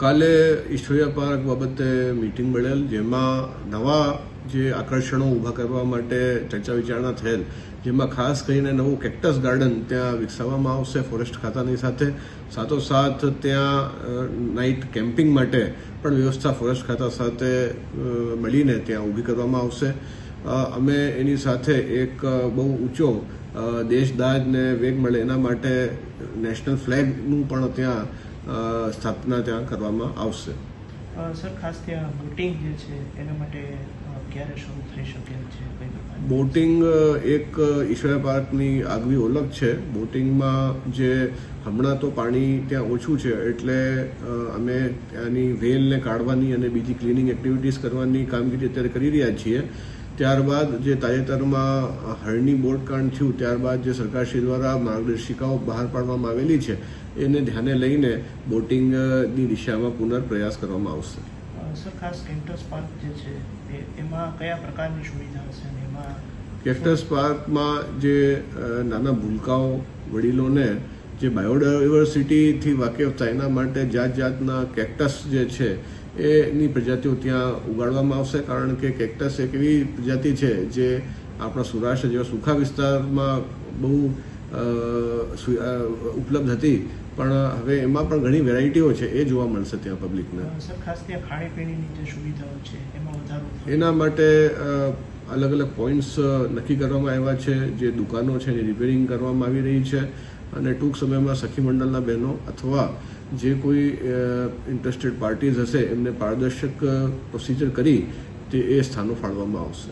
કાલે ઈશ્વરિયા પાર્ક બાબતે મિટિંગ મળેલ, જેમાં નવા જે આકર્ષણો ઊભા કરવા માટે ચર્ચા વિચારણા થયેલ, જેમાં ખાસ કરીને નવું કેક્ટસ ગાર્ડન ત્યાં વિકસાવવામાં આવશે ફોરેસ્ટ ખાતાની સાથે. સાથોસાથ ત્યાં નાઇટ કેમ્પિંગ માટે પણ વ્યવસ્થા ફોરેસ્ટ ખાતા સાથે મળીને ત્યાં ઊભી કરવામાં આવશે. અમે એની સાથે એક બહુ ઊંચો દેશદાજને વેગ મળે એના માટે નેશનલ ફ્લેગનું પણ ત્યાં સ્થાપના ત્યાં કરવામાં આવશે. સર ખાસ ત્યાં બોટિંગ જે છે એના માટે ક્યારે શરૂ થઈ શકે છે બોટિંગ એક ઈશ્વર પાર્કની આગવી ઓળખ છે. બોટિંગમાં જે હમણાં તો પાણી ત્યાં ઓછું છે એટલે અમે ત્યાંની વેલને કાઢવાની અને બીજી ક્લિનિંગ એક્ટિવિટીઝ કરવાની કામગીરી અત્યારે કરી રહ્યા છીએ. ત્યારબાદ જે તાજેતરમાં હળની બોટકાંડ થયું ત્યારબાદ જે સરકારશ્રી દ્વારા માર્ગદર્શિકાઓ બહાર પાડવામાં આવેલી છે એને ધ્યાને લઈને બોટિંગની દિશામાં પુનર્પ્રયાસ કરવામાં આવશે. સર ખાસ કેમ્પસ પાર્ક જે છે એમાં કયા પ્રકારની સુવિધા હશે એમાં કેક્ટસ પાર્કમાં જે નાના ભૂલકાઓ વડીલોને જે બાયોડાયવર્સિટીથી વાકેફ થાય એના માટે જાત જાતના કેક્ટસ જે છે એની પ્રજાતિઓ ત્યાં ઉગાડવામાં આવશે કારણ કે કેક્ટસ એક એવી પ્રજાતિ છે જે આપણા સૌરાષ્ટ્ર જેવા સૂખા વિસ્તારમાં બહુ ઉપલબ્ધ હતી. પણ હવે એમાં પણ ઘણી વેરાયટીઓ છે એ જોવા મળશે ત્યાં પબ્લિકને. ખાસ ત્યાં ખાણીપીણીની જે સુવિધાઓ છે એમાં વધારો એના માટે અલગ અલગ પોઈન્ટ્સ નક્કી કરવામાં આવ્યા છે જે દુકાનો છે એની રિપેરિંગ કરવામાં આવી રહી છે. અને ટૂંક સમયમાં સખી મંડળના બહેનો અથવા જે કોઈ ઇન્ટરેસ્ટેડ પાર્ટીઝ હશે, એમને પારદર્શક પ્રોસિજર કરી તે એ સ્થાનો ફાળવવામાં આવશે.